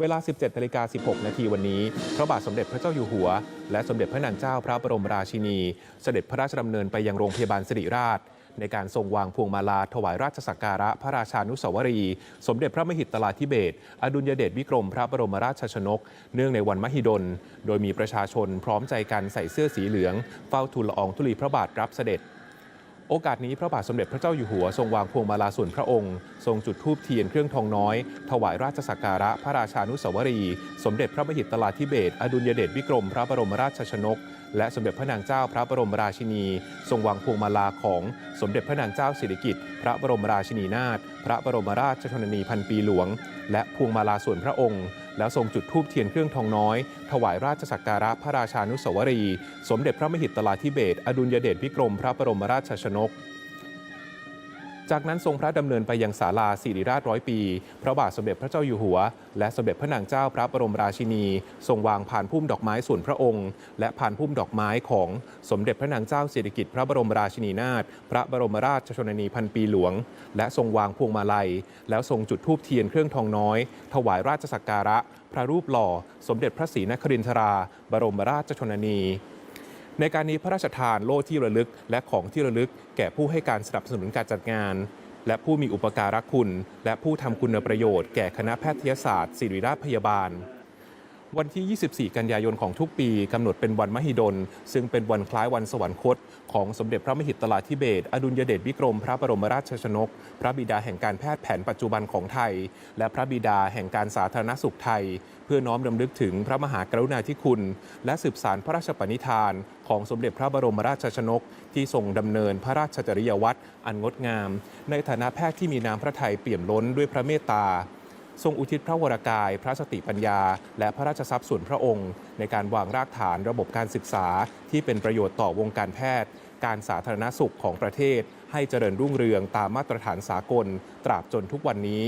เวลา 17นาฬิกา16 นาทีวันนี้ พระบาทสมเด็จพระเจ้าอยู่หัว และสมเด็จพระนางเจ้าพระบรมราชินี เสด็จพระราชดำเนินไปยังโรงพยาบาลสิริราช ในการทรงวางพวงมาลาถวายราชสักการะพระราชานุสาวรี สมเด็จพระมหิดลาธิเบศอดุลยเดชวิกรมพระบรมราชชนก เนื่องในวันมหิดล โดยมีประชาชนพร้อมใจกันใส่เสื้อสีเหลือง เฝ้าทูลละอองธุลีพระบาทรับเสด็จ โอกาสนี้พระบาทสมเด็จพระเจ้าอยู่หัวทรงวางพวงมาลาส่วนพระองค์ ทรงจุดธูปเทียนเครื่องทองน้อย ถวายราชสักการะพระราชานุสาวรีย์สมเด็จพระมหิดลาธิเบศอดุลยเดชวิกรมพระบรมราชชนก และสมเด็จพระนางเจ้าพระบรมราชินี ทรงวางพวงมาลาของสมเด็จพระนางเจ้าสิริกิติ์พระบรมราชินีนาถพระบรมราชชนนีพันปีหลวง และพวงมาลาส่วนพระองค์ แล้วทรงจุดธูปเทียนเครื่องทองน้อย ถวายราชสักการะพระราชานุสาวรี สมเด็จพระมหิดลาธิเบศอดุลยเดชพิกรมพระบรมราชชนก จากนั้นทรงพระดำเนินไปยังศาลาสิริราชร้อยปี พระบาทสมเด็จพระเจ้าอยู่หัว และสมเด็จพระนางเจ้าพระบรมราชินี ทรงวางผ่านพุ่มดอกไม้ส่วนพระองค์ และผ่านพุ่มดอกไม้ของสมเด็จพระนางเจ้าสิริกิติ์พระบรมราชินีนาถพระบรมราชชนนีพันปีหลวง และทรงวางพวงมาลัย แล้วทรงจุดธูปเทียนเครื่องทองน้อย ถวายราชสักการะ พระรูปหล่อ สมเด็จพระศรีนครินทรา บรมราชชนนี ในการนี้พระราชทานโล่ที่ระลึก และของที่ระลึก แก่ผู้ให้การสนับสนุนการจัดงาน และผู้มีอุปการะคุณ และผู้ทำคุณประโยชน์แก่คณะแพทยศาสตร์ศิริราชพยาบาล วันที่ 24 กันยายนของทุกปีกำหนดเป็นวันมหิดล ซึ่งเป็นวันคล้ายวันสวรรคต ของสมเด็จพระมหิดลาธิเบศอดุลยเดชวิกรม พระบรมราชชนก พระบิดาแห่งการแพทย์แผนปัจจุบันของไทย และพระบิดาแห่งการสาธารณสุขไทย เพื่อน้อมรำลึกถึงพระมหากรุณาธิคุณ และสืบสารพระราชปณิธาน ของสมเด็จพระบรมราชชนก ที่ทรงดำเนินพระราชจริยวัตรอันงดงาม ในฐานะแพทย์ที่มีน้ำพระทัยเปี่ยมล้นด้วยพระเมตตา ทรงอุทิศพระวรากาย พระสติปัญญา และพระราชทรัพย์ส่วนพระองค์ ในการวางรากฐานระบบการศึกษา ที่เป็นประโยชน์ต่อวงการแพทย์ การสาธารณสุขของประเทศ ให้เจริญรุ่งเรืองตามมาตรฐานสากล ตราบจนทุกวันนี้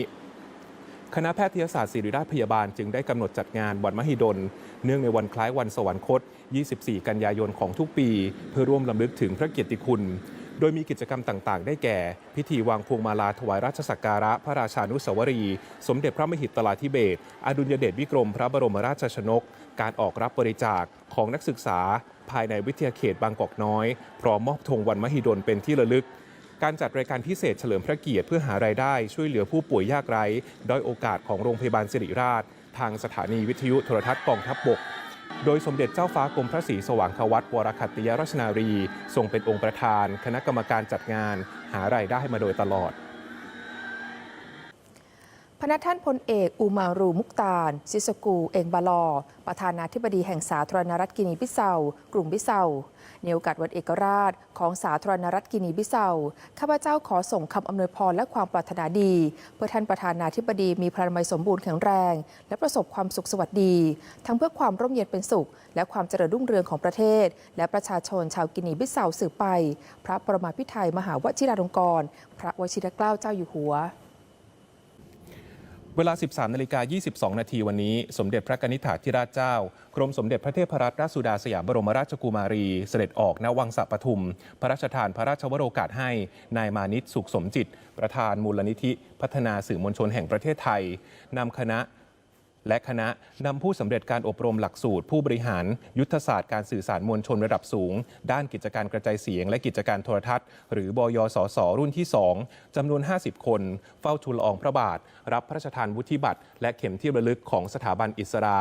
คณะแพทยศาสตร์ศิริราชพยาบาลจึงได้กำหนดจัดงานวันมหิดล เนื่องในวันคล้ายวันสวรรคต 24 กันยายนของทุกปี เพื่อร่วมลำลึกถึงพระเกียรติคุณ โดยมีกิจกรรมต่างๆ ได้แก่ พิธีวางพวงมาลาถวายราชสักการะ พระราชานุสาวรี สมเด็จพระมหิดลาธิเบศอดุลยเดชวิกรม พระบรมราชชนก การออกรับบริจาคของนักศึกษา ภายในวิทยาเขตบางกอกน้อย พร้อมมอบธงวันมหิดลเป็นที่ระลึกการจัดรายการพิเศษเฉลิมพระเกียรติเพื่อหารายได้ ช่วยเหลือผู้ป่วยยากไร้ด้อยโอกาสของโรงพยาบาลสิริราช ทางสถานีวิทยุโทรทัศน์กองทัพบบก โดยสมเด็จเจ้าฟ้ากรมพระศรีสว่างควัตวรคัตติยรัชนารีทรงเป็นองค์ประธาน คณะกรรมการจัดงาน หารายได้มาโดยตลอด พนักท่านพลเอกอูมารูมุกตาลซิสกู เองบาลอ ประธานาธิบดีแห่งสาธารณรัฐกินีบิเซากรุงบิเซาในโอกาสวันเอกราชของสาธารณรัฐกินีบิเซา ข้าพเจ้าขอส่งคำอำนวยพรและความปรารถนาดี เพื่อท่านประธานาธิบดีมีพลานมัยสมบูรณ์แข็งแรง และประสบความสุขสวัสดี ทั้งเพื่อความร่มเย็นเป็นสุข และความเจริญรุ่งเรืองของประเทศ และประชาชนชาวกินีบิเซาสืบไป พระประมาพิไทยมหาวชิราลงกรณ์พระวชิรเกล้าเจ้าอยู่หัว เวลา 13นาฬิกา22 นาทีวันนี้ สมเด็จพระกนิษฐาธิราชเจ้า กรมสมเด็จพระเทพรัตนราชสุดาสยามบรมราชกุมารี เสด็จออกณวังสะปทุม พระราชทานพระราชวโรกาสให้ นายมานิตสุขสมจิต ประธานมูลนิธิ พัฒนาสื่อมวลชนแห่งประเทศไทยนำคณะ และคณะนำผู้สำเร็จการอบรมหลักสูตร ผู้บริหาร ยุทธศาสตร์การสื่อสารมวลชนระดับสูง ด้านกิจการกระจายเสียง และกิจการโทรทัศน์ หรือบยสสรุ่นที่ 2จำนวน 50 คน เฝ้าทูลละอองพระบาท รับพระราชทานวุฒิบัตร และเข็มที่ระลึกของสถาบันอิสรา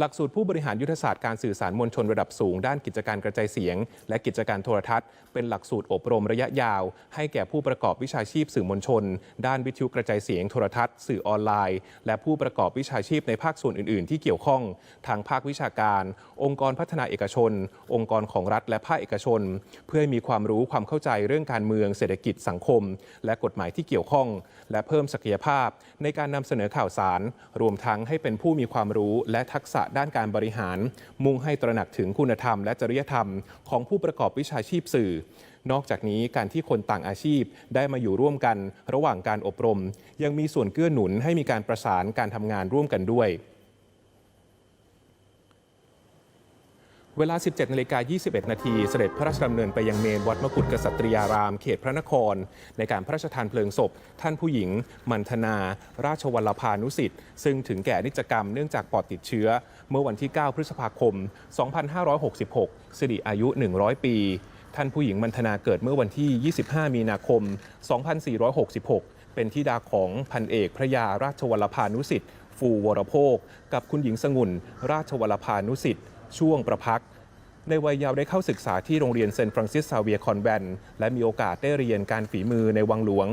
หลักสูตรผู้บริหารยุทธศาสตร์การสื่อสารมวลชนระดับสูง ด้านกิจการกระจายเสียง และกิจการโทรทัศน์ เป็นหลักสูตรอบรมระยะยาว ให้แก่ผู้ประกอบวิชาชีพสื่อมวลชน ด้านวิทยุกระจายเสียงโทรทัศน์ สื่อออนไลน์ และผู้ประกอบวิชาชีพในภาคส่วนอื่น ๆ ที่เกี่ยวข้อง ทางภาควิชาการ องค์กรพัฒนาเอกชน องค์กรของรัฐและภาคเอกชน เพื่อให้มีความรู้ความเข้าใจเรื่องการเมืองเศรษฐกิจสังคม และกฎหมายที่เกี่ยวข้อง และเพิ่มศักยภาพ ในการนำเสนอข่าวสาร รวมทั้งให้เป็นผู้มีความรู้และทักษะด้านการบริหาร มุ่งให้ตระหนักถึงคุณธรรมและจริยธรรมของผู้ประกอบวิชาชีพสื่อ นอกจากนี้การที่คนต่างอาชีพได้มาอยู่ร่วมกัน ระหว่างการอบรม ยังมีส่วนเกื้อหนุนให้มีการประสานการทำงานร่วมกันด้วย เวลา 17นาฬิกา21 นาที เสด็จพระราชดำเนินไปยังเมนวัดมกุฎกษัตริยาราม เขตพระนคร ในการพระราชทานเพลิงศพ ท่านผู้หญิง มันธนา ราชวัลพานุสิทธิ์ ซึ่งถึงแก่นิจกรรมเนื่องจากปอดติดเชื้อ เมื่อวันที่ 9 พฤษภาคม 2566 สิริอายุ 100 ปี ท่านผู้หญิงมันธนาเกิดเมื่อวันที่ 25 มีนาคม 2466 เป็นธิดาของพันเอกพระยาราชวัลพานุสิทธิ์ ฟูวรโภค กับคุณหญิงสงุนราชวัลพานุสิทธิ์ ช่วงประพัก ในวัยเยาว์ได้เข้าศึกษาที่โรงเรียนเซนต์ฟรังซิสซาเวียคอนแวนและมีโอกาสได้เรียนการฝีมือในวังหลวง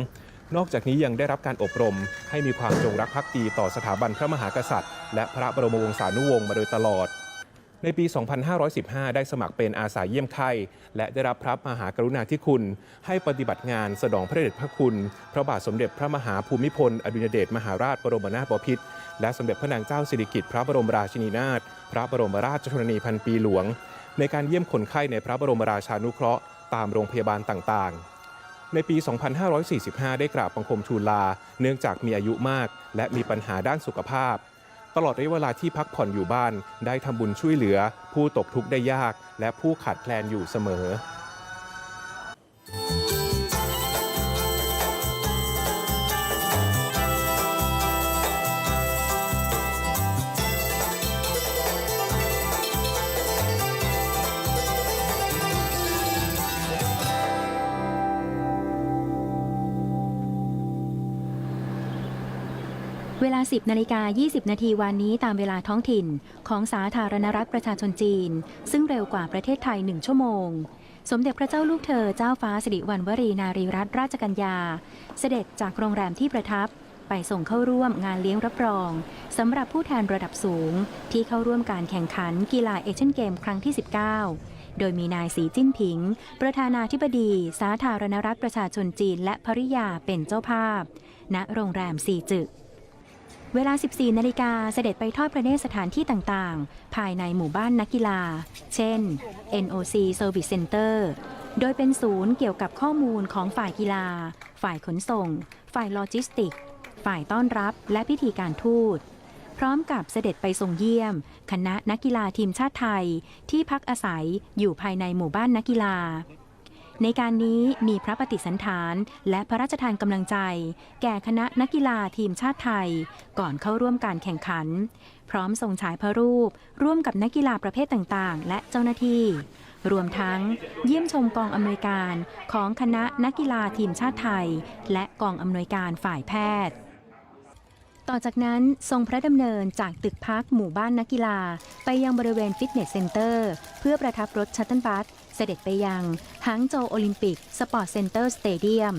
นอกจากนี้ยังได้รับการอบรม ให้มีความจงรักภักดีต่อสถาบันพระมหากษัตริย์ และพระบรมวงศานุวงศ์มาโดยตลอด ในปี 2515 ได้สมัครเป็นอาสาเยี่ยมไข้ และได้รับพระมหากรุณาธิคุณ ให้ปฏิบัติงานสนองพระเดชพระคุณ พระบาทสมเด็จพระมหาภูมิพล อดุลยเดชมหาราชบรมนาถบพิตรและสมเด็จพระนางเจ้าสิริกิติ์พระบรมราชินีนาถพระบรมราชชนนีพันปีหลวง ในการเยี่ยมคนไข้ในพระบรมราชานุเคราะห์ตามโรงพยาบาลต่างๆในปี 2545 ได้กราบบังคมทูลลาเนื่องจากมีอายุมาก และมีปัญหาด้านสุขภาพ ตลอดระยะเวลาที่พักผ่อนอยู่บ้าน ได้ทำบุญช่วยเหลือ ผู้ตกทุกข์ได้ยาก และผู้ขาดแคลนอยู่เสมอ 10นาฬิกา20 นาทีวันนี้ตามเวลาท้องถิ่นของสาธารณรัฐประชาชนจีน ซึ่งเร็วกว่าประเทศไทย 1 ชั่วโมง สมเด็จพระเจ้าลูกเธอเจ้าฟ้าสิริวัณวรีนารีรัตนราชกัญญา เสด็จจากโรงแรมที่ประทับ ไปส่งเข้าร่วมงานเลี้ยงรับรองสำหรับผู้แทนระดับสูง ที่เข้าร่วมการแข่งขันกีฬาเอเชียนเกมครั้งที่ 19โดยมีนายสีจิ้นผิง ประธานาธิบดี สาธารณรัฐประชาชนจีนและภริยาเป็นเจ้าภาพ ณ โรงแรมซีจึก เวลา 14 นาฬิกาเสด็จไปทอดพระเนตรสถานที่ต่างๆ ภายในหมู่บ้านนักกีฬา เช่น NOC Service Center โดยเป็นศูนย์เกี่ยวกับข้อมูลของฝ่ายกีฬา ฝ่ายขนส่ง ฝ่ายโลจิสติก ฝ่ายต้อนรับและพิธีการทูต พร้อมกับเสด็จไปทรงเยี่ยม คณะนักกีฬาทีมชาติไทย ที่พักอาศัยอยู่ภายในหมู่บ้านนักกีฬา ในการนี้มีพระปฏิสันฐาน และพระราชทานกำลังใจ แก่คณะนักกีฬาทีมชาติไทย ก่อนเข้าร่วมการแข่งขัน พร้อมทรงฉายพระรูป ร่วมกับนักกีฬาประเภทต่างๆ และเจ้าหน้าที่ รวมทั้งเยี่ยมชมกองอำนวยการของคณะนักกีฬาทีมชาติไทย และกองอำนวยการฝ่ายแพทย์ต่อจากนั้นทรงพระดำเนินจากตึกพักหมู่บ้านนักกีฬา ไปยังบริเวณฟิตเนสเซ็นเตอร์ เพื่อประทับรถชัตเติลบัส เสด็จไปยังหางโจโอลิมปิก สปอร์ตเซ็นเตอร์สเตเดียม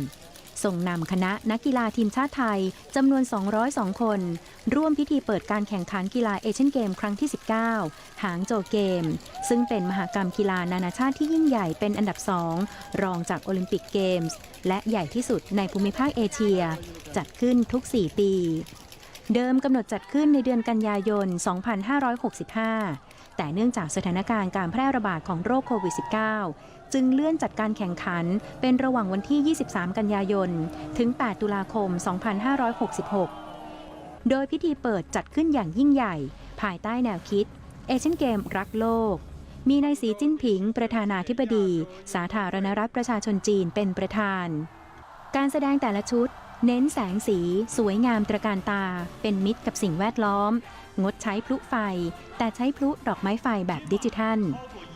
ส่งนำคณะนักกีฬาทีมชาติไทยจำนวน 202 คน ร่วมพิธีเปิดการแข่งขันกีฬาเอเชียนเกมครั้งที่ 19 หางโจเกม ซึ่งเป็นมหากรรมกีฬานานาชาติที่ยิ่งใหญ่เป็นอันดับสองรองจากโอลิมปิกเกมส์ และใหญ่ที่สุดในภูมิภาคเอเชีย จัดขึ้นทุก 4 ปี เดิมกำหนดจัดขึ้นในเดือนกันยายน 2565 แต่เนื่องจากสถานการณ์การแพร่ระบาดของโรคโควิด -19 จึงเลื่อนจัดการแข่งขันเป็นระหว่างวันที่ 23 กันยายน ถึง 8 ตุลาคม 2566 โดยพิธีเปิดจัดขึ้นอย่างยิ่งใหญ่ ภายใต้แนวคิดเอเชียนเกมรักโลก มีนายสีจิ้นผิง ประธานาธิบดี สาธารณรัฐประชาชนจีนเป็นประธาน การแสดงแต่ละชุด เน้นแสงสี สวยงามตระการตา เป็นมิตรกับสิ่งแวดล้อม งดใช้พลุไฟ แต่ใช้พลุดอกไม้ไฟแบบดิจิทัล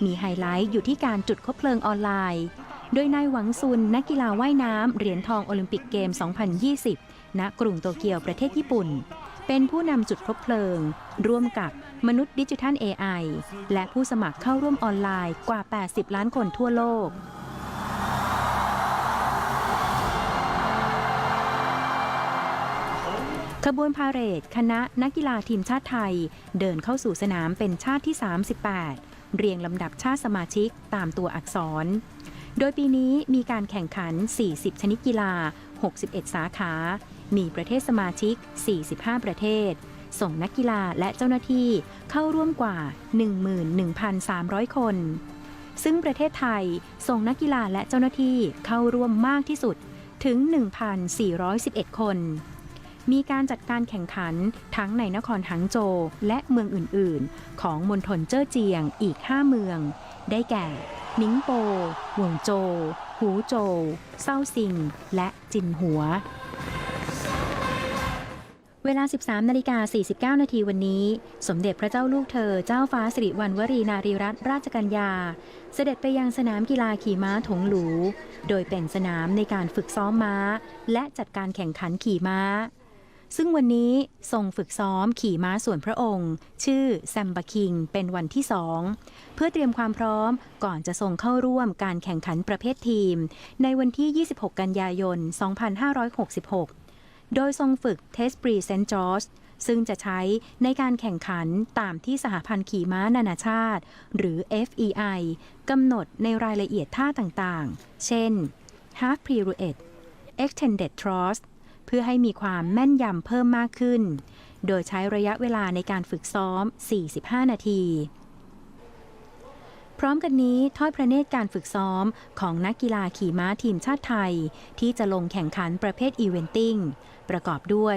มีไฮไลท์อยู่ที่การจุดคบเพลิงออนไลน์ โดยนายหวังซุนนักกีฬาว่ายน้ำเหรียญทองโอลิมปิกเกม 2020 ณ กรุงโตเกียวประเทศญี่ปุ่น เป็นผู้นำจุดคบเพลิง ร่วมกับมนุษย์ดิจิทัล AI และผู้สมัครเข้าร่วมออนไลน์กว่า 80 ล้านคนทั่วโลก ขบวนพาเหรดคณะนักกีฬาทีมชาติไทย เดินเข้าสู่สนามเป็นชาติที่ 38 เรียงลำดับชาติสมาชิกตามตัวอักษร โดยปีนี้มีการแข่งขัน 40 ชนิดกีฬา 61 สาขา มีประเทศสมาชิก 45 ประเทศ ส่งนักกีฬาและเจ้าหน้าที่เข้าร่วมกว่า 11,300 คน ซึ่งประเทศไทยส่งนักกีฬาและเจ้าหน้าที่เข้าร่วมมากที่สุดถึง 1,411 คน มีการจัดการแข่งขันทั้งในนครหังโจวและเมืองอื่นๆ ของมณฑลเจ้อเจียงอีก 5 เมือง ได้แก่นิงโปหวงโจวหูโจวเซาซิง และจินหัว เวลา 13 นาฬิกา 49 นาทีวันนี้ สมเด็จพระเจ้าลูกเธอ เจ้าฟ้าสิริวัณวรีนารีรัตนราชกัญญา เสด็จไปยังสนามกีฬาขี่ม้าถงหลู โดยเป็นสนามในการฝึกซ้อมม้า และจัดการแข่งขันขี่ม้า ซึ่งวันนี้ทรงฝึกซ้อมขี่ม้าส่วนพระองค์ ชื่อแซมบะคิงเป็นวันที่สองเพื่อเตรียมความพร้อมก่อนจะทรงเข้าร่วมการแข่งขันประเภททีม ในวันที่ 26 กันยายน 2566 โดยทรงฝึกเทสปรีเซนต์จอร์จซึ่งจะใช้ในการแข่งขันตามที่สหพันธ์ขี่ม้านานาชาติ หรือ FEI กำหนดในรายละเอียดท่าต่างๆ เช่น half pirouette extended thrust เพื่อให้มีความแม่นยำเพิ่มมากขึ้น โดยใช้ระยะเวลาในการฝึกซ้อม 45 นาที พร้อมกันนี้ทอดพระเนตรการฝึกซ้อมของนักกีฬาขี่ม้าทีมชาติไทย ที่จะลงแข่งขันประเภทอีเวนติ้งประกอบด้วย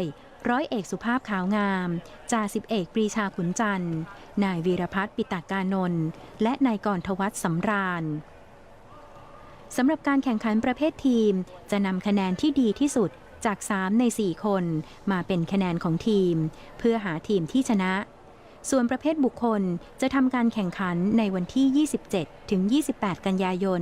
ร้อยเอกสุภาพขาวงาม จ่าสิบเอกปรีชาขุนจันทร์ นายวีรพัฒน์ปิตากานนท์ และนายกรทวัฒน์สำราญ สำหรับการแข่งขันประเภททีม จะนำคะแนนที่ดีที่สุด จาก 3 ใน 4 คนมาเป็นคะแนนของทีม เพื่อหาทีมที่ชนะ ส่วนประเภทบุคคลจะทำการแข่งขันในวันที่ 27 ถึง 28 กันยายน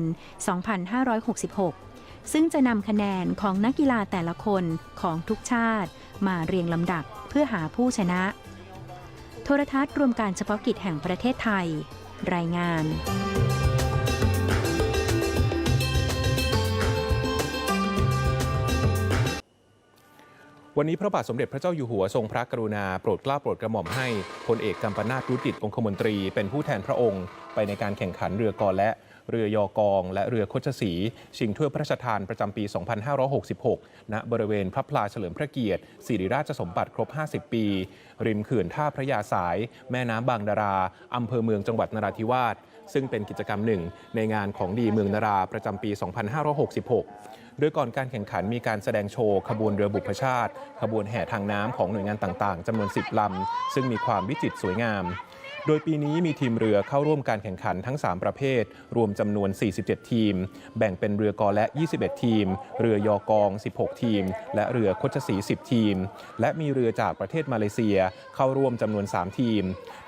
2566 ซึ่งจะนำคะแนนของนักกีฬาแต่ละคนของทุกชาติ มาเรียงลำดับเพื่อหาผู้ชนะ โทรทัศน์รวมการเฉพาะกิจแห่งประเทศไทย รายงาน วันนี้พระบาทสมเด็จพระเจ้าอยู่หัวทรงพระกรุณาโปรดเกล้าโปรดกระหม่อมให้พลเอกกัมปนาตรุดิตองคมนตรี เป็นผู้แทนพระองค์ ไปในการแข่งขันเรือกอและเรือยอกอง และเรือโคชสีชิงถ้วยพระราชทานประจำปี 2566 ณ บริเวณพระพลาเฉลิมพระเกียรติสิริราชสมบัติครบ 50 ปี ริมเขื่อนท่าพระยาสาย แม่น้ำบางดาราอำเภอเมืองจังหวัดนราธิวาสซึ่งเป็นกิจกรรมหนึ่งในงานของดีเมืองนาราประจำปี 2566 โดยก่อนการแข่งขันมีการแสดงโชว์ ขบวนเรือบุพชาติ ขบวนแห่ทางน้ำของหน่วยงานต่างๆจำนวน 10 ลำ ซึ่งมีความวิจิตรสวยงาม โดยปีนี้มีทีมเรือเข้าร่วมการแข่งขันทั้ง 3 ประเภท รวมจำนวน 47 ทีม แบ่งเป็นเรือกอและ 21 ทีม เรือยอกอง 16 ทีม และเรือคชสี10 ทีม และมีเรือจากประเทศมาเลเซียเข้าร่วมจำนวน 3 ทีม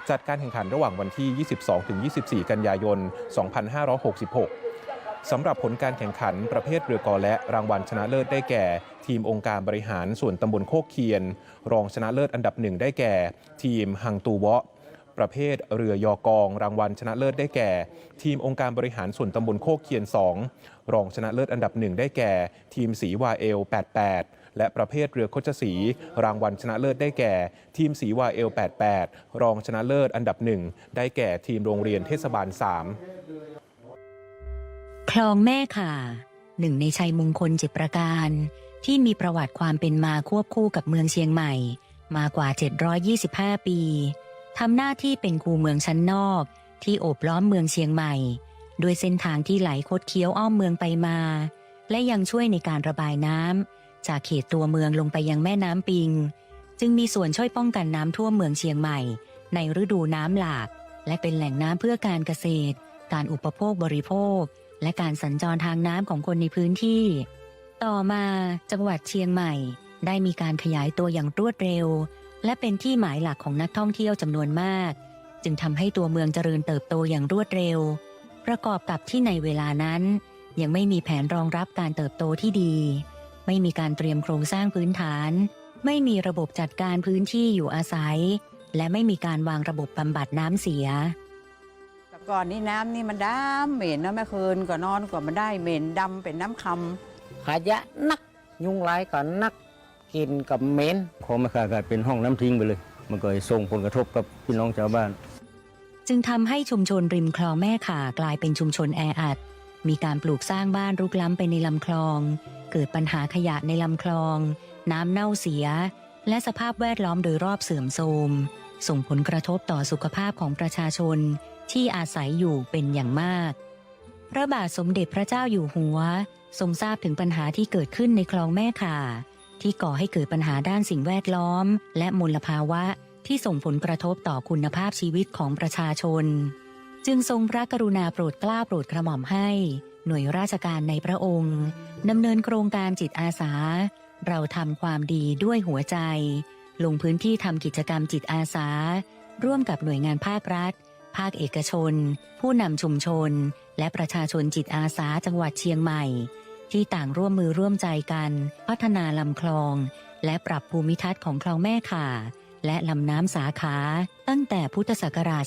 จัดการแข่งขันระหว่างวันที่ 22-24 กันยายน 2566 สำหรับผลการแข่งขันประเภทเรือกอและรางวัลชนะเลิศได้แก่ ทีมองค์การบริหารส่วนตำบลโคกเคียน รองชนะเลิศอันดับหนึ่งได้แก่ ทีมฮังตูวะประเภทเรือยอกอง รางวัลชนะเลิศได้แก่ ทีมองค์การบริหารส่วนตำบลโคกเคียน 2 รองชนะเลิศอันดับหนึ่งได้แก่ ทีมสีวาเอล 88 และประเภทเรือโคชสี รางวัลชนะเลิศได้แก่ ทีมสีวาเอล 88 รองชนะเลิศอันดับหนึ่งได้แก่ทีมโรงเรียนเทศบาล 3 คลองแม่ข่าหนึ่งในชัยมงคลเจ็ดประการ ที่มีประวัติความเป็นมาควบคู่กับเมืองเชียงใหม่ มากว่า 725 ปีทำหน้าที่เป็นคูเมืองชั้นนอก ที่โอบล้อมเมืองเชียงใหม่ ด้วยเส้นทางที่ไหลคดเคี้ยวอ้อมเมืองไปมา และยังช่วยในการระบายน้ำจากเขตตัวเมืองลงไปยังแม่น้ำปิง จึงมีส่วนช่วยป้องกันน้ำท่วมเมืองเชียงใหม่ ในฤดูน้ำหลาก และเป็นแหล่งน้ำเพื่อการเกษตร การอุปโภคบริโภค และการสัญจรทางน้ำของคนในพื้นที่ ต่อมาจังหวัดเชียงใหม่ ได้มีการขยายตัวอย่างรวดเร็ว และเป็นที่หมายหลักของนักท่องเที่ยวจำนวนมาก จึงทำให้ตัวเมืองเจริญเติบโตอย่างรวดเร็ว ประกอบกับที่ในเวลานั้น ยังไม่มีแผนรองรับการเติบโตที่ดี ไม่มีการเตรียมโครงสร้างพื้นฐาน ไม่มีระบบจัดการพื้นที่อยู่อาศัย และไม่มีการวางระบบบำบัดน้ำเสีย ก่อนนี้น้ำนี่มันดำเหม็นนะแม่คืนก็นอนก็มันได้เหม็นดำเป็นน้ำคขยะนักยุงลายก็นักกินกับเหม็นของมาขากลายเป็นห้องน้ำทิ้งไปเลย มันก็ส่งผลกระทบกับพี่น้องชาวบ้าน จึงทำให้ชุมชนริมคลองแม่ข่ากลายเป็นชุมชนแออัด มีการปลูกสร้างบ้านรุกล้ำไปในลำคลอง เกิดปัญหาขยะในลำคลอง น้ำเน่าเสีย และสภาพแวดล้อมโดยรอบเสื่อมโทรม ส่งผลกระทบต่อสุขภาพของประชาชนที่อาศัยอยู่เป็นอย่างมาก พระบาทสมเด็จพระเจ้าอยู่หัว ทรงทราบถึงปัญหาที่เกิดขึ้นในคลองแม่ข่า ที่ก่อให้เกิดปัญหาด้านสิ่งแวดล้อม และมลภาวะที่ส่งผลกระทบต่อคุณภาพชีวิตของประชาชน จึงทรงพระกรุณาโปรดกล้าโปรดกระหม่อมให้ หน่วยราชการในพระองค์ดำเนินโครงการจิตอาสา เราทำความดีด้วยหัวใจ ลงพื้นที่ทำกิจกรรมจิตอาสา ร่วมกับหน่วยงานภาครัฐ ภาคเอกชน ผู้นำชุมชน และประชาชนจิตอาสาจังหวัดเชียงใหม่ ที่ต่างร่วมมือร่วมใจกัน พัฒนาลำคลอง และปรับภูมิทัศน์ของคลองแม่ข่า และลำน้ำสาขา ตั้งแต่พุทธศักราช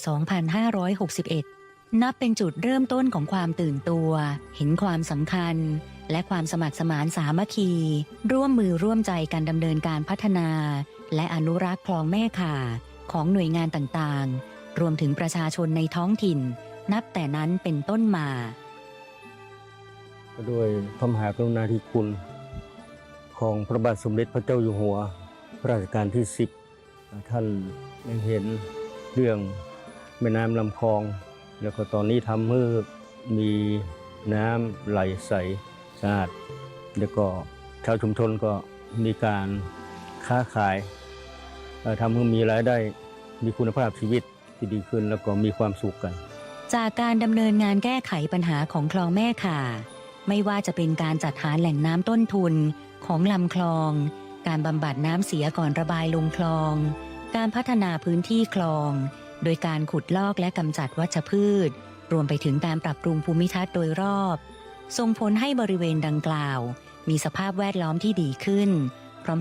2561 นับเป็นจุดเริ่มต้นของความตื่นตัว เห็นความสำคัญ และความสมัครสมานสามัคคี ร่วมมือร่วมใจกันดำเนินการพัฒนา และอนุรักษ์คลองแม่ข่า ของหน่วยงานต่างๆ รวมถึงประชาชนในท้องถิ่น นับแต่นั้นเป็นต้นมาด้วยพระมหากรุณาธิคุณ ของพระบาทสมเด็จพระเจ้าอยู่หัวรัชกาลที่ 10 ท่านได้เห็นเรื่องแม่น้ำลำคลอง แล้วก็ตอนนี้ทำให้มีน้ำไหลใส สะอาดแล้วก็ชาวชุมชนก็มีการค้าขายทำให้มีรายได้มีคุณภาพชีวิตที่ดีขึ้นแล้วก็มีความสุขกัน จากการดำเนินงานแก้ไขปัญหาของคลองแม่ข่า ไม่ว่าจะเป็นการจัดหาแหล่งน้ำต้นทุนของลำคลอง การบำบัดน้ำเสียก่อนระบายลงคลอง การพัฒนาพื้นที่คลอง โดยการขุดลอกและกำจัดวัชพืช รวมไปถึงการปรับปรุงภูมิทัศน์โดยรอบ ส่งผลให้บริเวณดังกล่าว มีสภาพแวดล้อมที่ดีขึ้น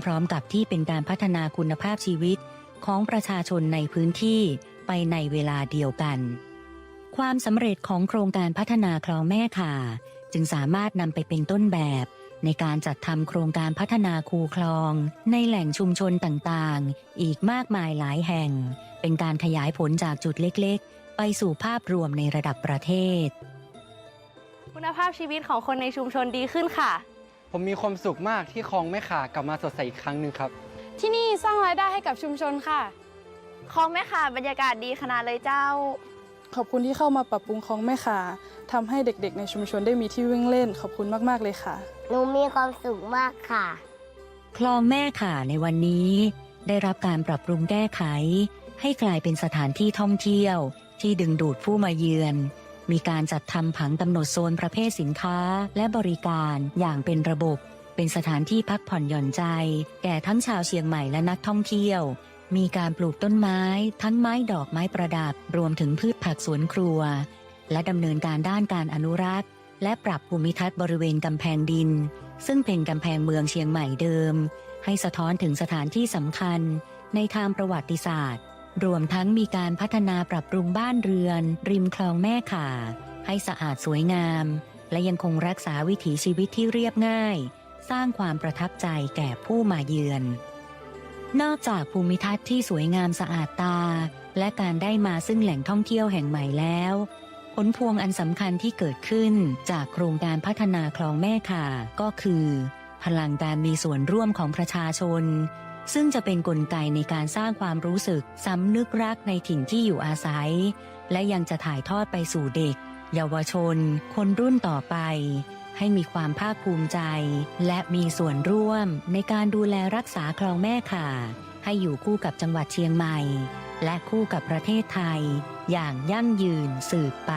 พร้อมๆ กับที่เป็นการพัฒนาคุณภาพชีวิตของประชาชนในพื้นที่ไปในเวลาเดียวกัน ความสำเร็จของโครงการพัฒนาคลองแม่ข่า จึงสามารถนำไปเป็นต้นแบบในการจัดทำโครงการพัฒนาคูคลอง ในแหล่งชุมชนต่างๆ อีกมากมายหลายแห่ง เป็นการขยายผลจากจุดเล็กๆ ไปสู่ภาพรวมในระดับประเทศ คุณภาพชีวิตของคนในชุมชนดีขึ้นค่ะ ผมมีความสุขมากที่คลองแม่ขากลับมาสดใสอีกครั้งหนึ่งครับ ที่นี่สร้างรายได้ให้กับชุมชนค่ะ คลองแม่ข่าบรรยากาศดีขนาดเลยเจ้า ขอบคุณที่เข้ามาปรับปรุงคลองแม่ขาทำให้เด็กๆ ในชุมชนได้มีที่วิ่งเล่น ขอบคุณมากๆเลยค่ะ หนูมีความสุขมากค่ะ คลองแม่ข่าในวันนี้ ได้รับการปรับปรุงแก้ไข ให้กลายเป็นสถานที่ท่องเที่ยว ที่ดึงดูดผู้มาเยือน มีการจัดทำผังกำหนดโซนประเภทสินค้าและบริการอย่างเป็นระบบ เป็นสถานที่พักผ่อนหย่อนใจ แก่ทั้งชาวเชียงใหม่และนักท่องเที่ยว มีการปลูกต้นไม้ ทั้งไม้ดอกไม้ประดับ รวมถึงพืชผักสวนครัว และดำเนินการด้านการอนุรักษ์ และปรับภูมิทัศน์บริเวณกำแพงดิน ซึ่งเป็นกำแพงเมืองเชียงใหม่เดิม ให้สะท้อนถึงสถานที่สำคัญ ในทางประวัติศาสตร์ รวมทั้งมีการพัฒนาปรับปรุงบ้านเรือน ริมคลองแม่ข่า ให้สะอาดสวยงาม และยังคงรักษาวิถีชีวิตที่เรียบง่าย สร้างความประทับใจแก่ผู้มาเยือน นอกจากภูมิทัศน์ที่สวยงามสะอาดตา และการได้มาซึ่งแหล่งท่องเที่ยวแห่งใหม่แล้วผลพวงอันสำคัญที่เกิดขึ้นจากโครงการพัฒนาคลองแม่ข่าก็คือ พลังการมีส่วนร่วมของประชาชน ซึ่งจะเป็นนกลไกในการสร้างความรู้สึกสำนึกรักในถิ่นที่อยู่อาศัย และยังจะถ่ายทอดไปสู่เด็ก เยาวชน คนรุ่นต่อไป ให้มีความภาคภูมิใจ และมีส่วนร่วมในการดูแลรักษาคลองแม่ข่า ให้อยู่คู่กับจังหวัดเชียงใหม่ และคู่กับประเทศไทย อย่างยั่งยืนสืบไป